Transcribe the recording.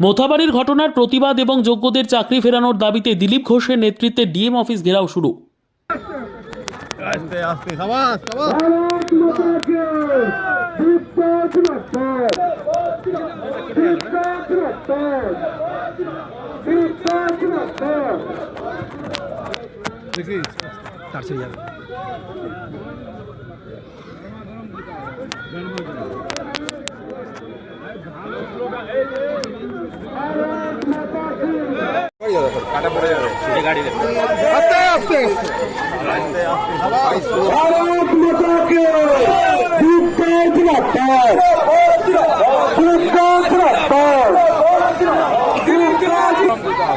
মোথাবাড়ির ঘটনার প্রতিবাদ এবং যোগ্যদের চাকরি ফেরানোর দাবিতে দিলীপ ঘোষের নেতৃত্বে ডিএম অফিস ঘেরাও শুরু। আস্তে কাটা পড়ে যাবে গাড়ি আস্তে আস্তে ভারত মাতাকে বিদ্যার দিলাপার বিদ্যার দিলাপার বিদ্যার দিলাপার